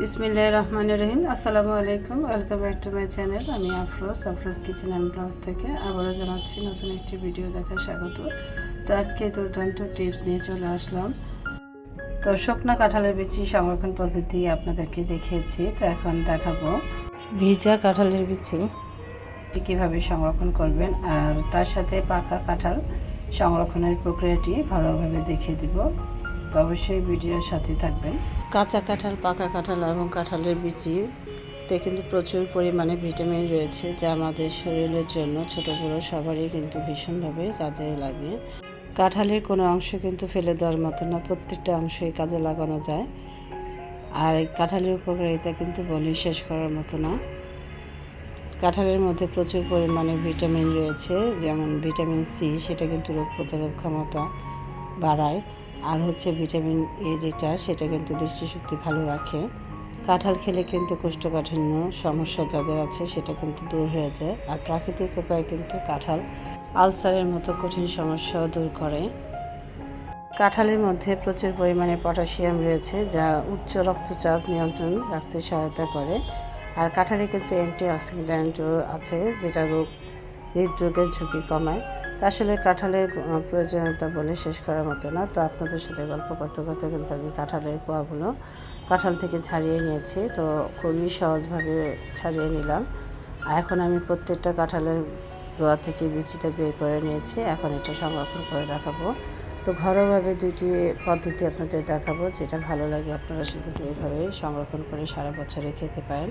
বিসমিল্লাহ রহমান রহিম। আসসালামু আলাইকুম। Welcome back to my channel আমি Afroz Afroz kitchen and blogs থেকে আবারও জানাচ্ছি নতুন একটি ভিডিও দেখার স্বাগত। তো আজকে দুর্দান্ত টিপস নিয়ে চলে আসলাম। তো শুকনা কাঁঠালের বিচি সংরক্ষণ পদ্ধতি আপনাদেরকে দেখিয়েছি। তো এখন দেখাবো ভিজা কাঁঠালের বিচি কীভাবে সংরক্ষণ করবেন আর তার সাথে পাকা কাঁঠাল সংরক্ষণের প্রক্রিয়াটি ঘরোয়াভাবে দেখিয়ে দিব। তো অবশ্যই ভিডিওর সাথে থাকবেন। কাঁচা কাঁঠাল, পাকা কাঁঠাল এবং কাঁঠালের বিচিতে কিন্তু প্রচুর পরিমাণে ভিটামিন রয়েছে, যা আমাদের শরীরের জন্য ছোট বড়ো সবারই কিন্তু ভীষণভাবে কাজে লাগে। কাঁঠালের কোনো অংশ কিন্তু ফেলে দেওয়ার মতো না, প্রত্যেকটা অংশই কাজে লাগানো যায়। আর এই কাঁঠালের উপকারিতা কিন্তু বলি শেষ করার মতো না। কাঁঠালের মধ্যে প্রচুর পরিমাণে ভিটামিন রয়েছে, যেমন ভিটামিন সি, সেটা কিন্তু রোগ প্রতিরোধ ক্ষমতা বাড়ায়। আর হচ্ছে ভিটামিন এ যেটা, সেটা কিন্তু দৃষ্টিশক্তি ভালো রাখে। কাঁঠাল খেলে কিন্তু কোষ্ঠকাঠিন্য সমস্যা যাদের আছে, সেটা কিন্তু দূর হয়ে যায়। আর প্রাকৃতিক উপায়ে কিন্তু কাঁঠাল আলসারের মতো কঠিন সমস্যাও দূর করে। কাঁঠালের মধ্যে প্রচুর পরিমাণে পটাশিয়াম রয়েছে, যা উচ্চ রক্তচাপ নিয়ন্ত্রণ রাখতে সহায়তা করে। আর কাঁঠালে কিন্তু অ্যান্টি অক্সিডেন্টও আছে, যেটা রোগ হৃদরোগের ঝুঁকি কমায়। আসলে কাঁঠালের প্রয়োজনীয়তা বলে শেষ করার মতো না। তো আপনাদের সাথে গল্প করতে করতে কিন্তু আমি কাঁঠালের কোয়াগুলো কাঁঠাল থেকে ছাড়িয়ে নিয়েছি। তো খুবই সহজভাবে ছাড়িয়ে নিলাম। এখন আমি প্রত্যেকটা কাঁঠালের রোয়া থেকে বিচিটা বের করে নিয়েছি। এখন এটা সংরক্ষণ করে রাখাবো। তো ঘরোয়াভাবে দুইটি পদ্ধতি আপনাদের দেখাবো। যেটা ভালো লাগে আপনারা শুধু এইভাবে সংরক্ষণ করে সারা বছরে খেতে পারেন।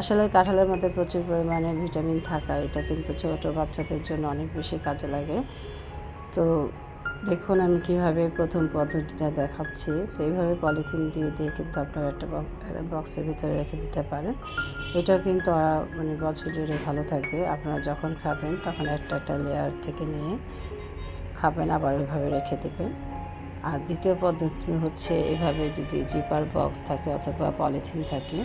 আসলে কাঁঠালের মধ্যে প্রচুর পরিমাণে ভিটামিন থাকা, এটা কিন্তু ছোটো বাচ্চাদের জন্য অনেক বেশি কাজে লাগে। তো দেখুন আমি কীভাবে প্রথম পদ্ধতিটা দেখাচ্ছি। তো এইভাবে পলিথিন দিয়ে দিয়ে কিন্তু আপনারা একটা বক্সের ভিতরে রেখে দিতে পারেন। এটাও কিন্তু মানে বছর জুড়ে ভালো থাকবে। আপনারা যখন খাবেন তখন একটা একটা লেয়ার থেকে নিয়ে খাবেন, আবার ওইভাবে রেখে দেবেন। আর দ্বিতীয় পদ্ধতি হচ্ছে এভাবে যদি জিপার বক্স থাকে অথবা পলিথিন থাকে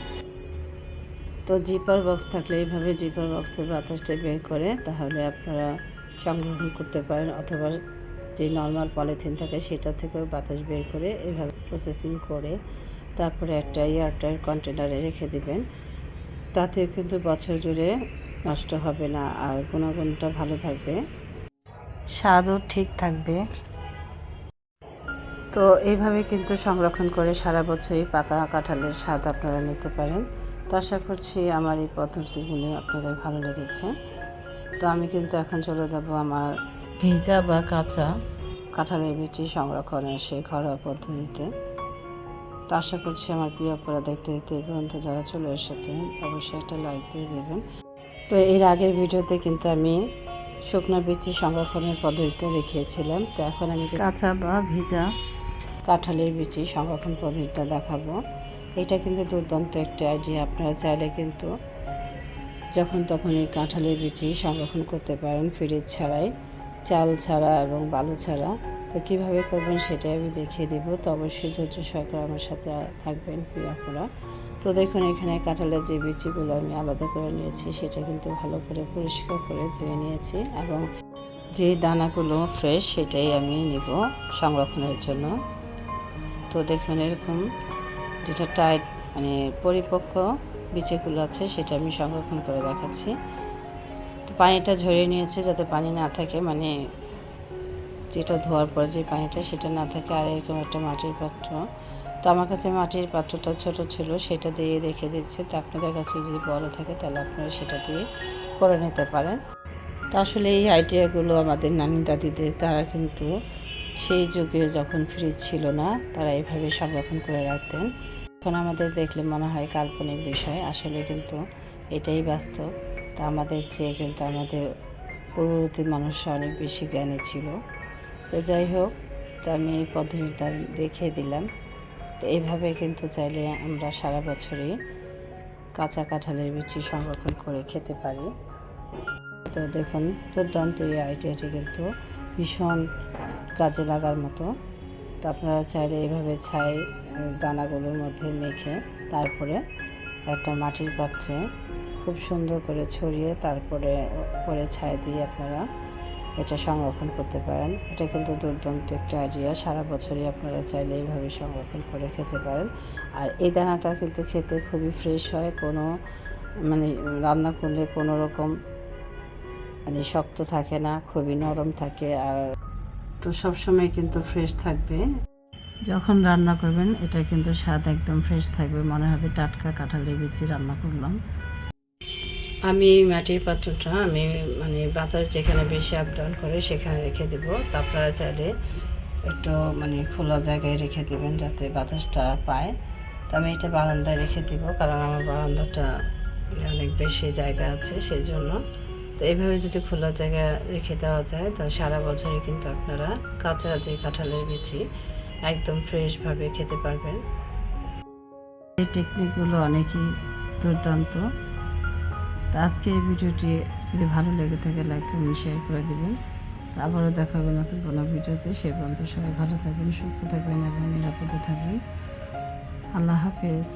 তো জিপার বক্স থাকলে এইভাবে জিপার বক্সের বাতাসটা বের করে তাহলে আপনারা সংগ্রহণ করতে পারেন অথবা যে নর্মাল পলিথিন থাকে সেটা থেকেও বাতাস বের করে এভাবে প্রসেসিং করে তারপরে একটা এয়ারটাইট কন্টেনারে রেখে দিবেন। তাতেও কিন্তু বছর জুড়ে নষ্ট হবে না আর গুণাগুণটা ভালো থাকবে। স্বাদও ঠিক থাকবে। তো এইভাবে কিন্তু সংরক্ষণ করে সারা বছরই পাকা কাঁঠালের স্বাদ আপনারা নিতে পারেন। তো আশা করছি আমার এই পদ্ধতিগুলি আপনাদের ভালো লেগেছে। তো আমি কিন্তু এখন চলে যাব আমার ভিজা বা কাঁচা কাঁঠালের বিচি সংরক্ষণের সেই ঘরোয়া পদ্ধতিতে। তো আশা করছি আমার প্রিয় পড়া দেখতে দেখতে এই পর্যন্ত যারা চলে এসেছেন অবশ্যই একটা লাইক দিয়ে দেবেন। তো এর আগের ভিডিওতে কিন্তু আমি শুকনো বিচি সংরক্ষণের পদ্ধতিতে দেখিয়েছিলাম। তো এখন আমি কাঁচা বা ভিজা কাঁঠালের বিচি সংরক্ষণ পদ্ধতিটা দেখাবো। এটা কিন্তু দুর্দান্ত একটা আইডিয়া আপনারা চাইলে কিন্তু যখন তখন এই কাঁঠালের বিচি সংরক্ষণ করতে পারেন ফ্রিজ ছাড়াই। চাল ছাড়া এবং বালু ছাড়া। তো কীভাবে করবেন সেটাই আমি দেখিয়ে দেব। তো অবশ্যই ধৈর্য সহকারে আমার সাথে থাকবেন প্রিয়াপুরা তো দেখুন, এখানে কাঁঠালের যে বিচিগুলো আমি আলাদা করে নিয়েছি, সেটা কিন্তু ভালো করে পরিষ্কার করে ধুয়ে নিয়েছি এবং যে দানাগুলো ফ্রেশ সেটাই আমি নিব সংরক্ষণের জন্য। তো দেখুন, এরকম যেটা টাইট মানে পরিপক্ক বিচিগুলো আছে, সেটা আমি সংরক্ষণ করে দেখাচ্ছি। তো পানিটা ঝরিয়ে নিয়েছে যাতে পানি না থাকে মানে যেটা ধোয়ার পর যে পানিটা সেটা না থাকে, আর এরকম একটা মাটির পাত্র। তো আমার কাছে মাটির পাত্রটা ছোট ছিল, সেটা দিয়ে দেখে দিচ্ছে। তো আপনাদের কাছে যদি বড় থাকে, তাহলে আপনারা সেটা দিয়ে করে নিতে পারেন। তো আসলে এই আইডিয়াগুলো আমাদের নানি দাদিদের, তারা কিন্তু সেই যুগে যখন ফ্রিজ ছিল না, তারা এইভাবে সংরক্ষণ করে রাখতেন। এখন আমাদের দেখলে মনে হয় কাল্পনিক বিষয়, আসলে কিন্তু এটাই বাস্তব। তা আমাদের চেয়ে কিন্তু আমাদের পূর্ববর্তী মানুষরা অনেক বেশি জ্ঞানী ছিল। তো যাই হোক, তো আমি এই পদ্ধতিটা দেখিয়ে দিলাম। তো এইভাবে কিন্তু চাইলে আমরা সারা বছরই কাঁচা কাঁঠালের বিচি সংরক্ষণ করে খেতে পারি। তো দেখুন, দুর্দান্ত এই আইডিয়াটি কিন্তু ভীষণ কাজে লাগার মতো। তো আপনারা চাইলে এইভাবে ছাই দানাগুলোর মধ্যে মেখে তারপরে একটা মাটির পাত্রে খুব সুন্দর করে ছড়িয়ে তারপরে পরে ছাই দিয়ে আপনারা এটা সংরক্ষণ করতে পারেন। এটা কিন্তু দুর্দান্ত একটা আইডিয়া সারা বছরই আপনারা চাইলে এইভাবে সংরক্ষণ করে খেতে পারেন। আর এই দানাটা কিন্তু খেতে খুবই ফ্রেশ হয়। কোনো মানে রান্না করলে কোনো রকম মানে শক্ত থাকে না, খুবই নরম থাকে। আর তো সবসময় কিন্তু ফ্রেশ থাকবে। যখন রান্না করবেন, এটা কিন্তু স্বাদ একদম ফ্রেশ থাকবে। মনে হবে টাটকা কাঁঠালের বিচি রান্না করলাম। আমি মাটির পাত্রটা, আমি মানে বাতাস যেখানে বেশি আপ ডাউন করে সেখানে রেখে দেব। তারপরে চাইলে একটু মানে খোলা জায়গায় রেখে দেবেন যাতে বাতাসটা পায়। তো আমি এটা বারান্দায় রেখে দিব, কারণ আমার বারান্দাটা অনেক বেশি জায়গা আছে সেই জন্য তো এইভাবে যদি খোলা জায়গায় রেখে দেওয়া যায় তাহলে সারা বছরই কিন্তু আপনারা কাঁচা যে কাঁঠালের বিচি, একদম ফ্রেশভাবে খেতে পারবেন। এই টেকনিকগুলো অনেকই দুর্দান্ত। তো আজকে এই ভিডিওটি যদি ভালো লেগে থাকে লাইক কমেন্ট শেয়ার করে দেবেন। আবারও দেখা হবে নতুন কোনো ভিডিওতে। সে পর্যন্ত সবাই ভালো থাকবেন, সুস্থ থাকবেন এবং নিরাপদে থাকবেন। আল্লাহ হাফেজ।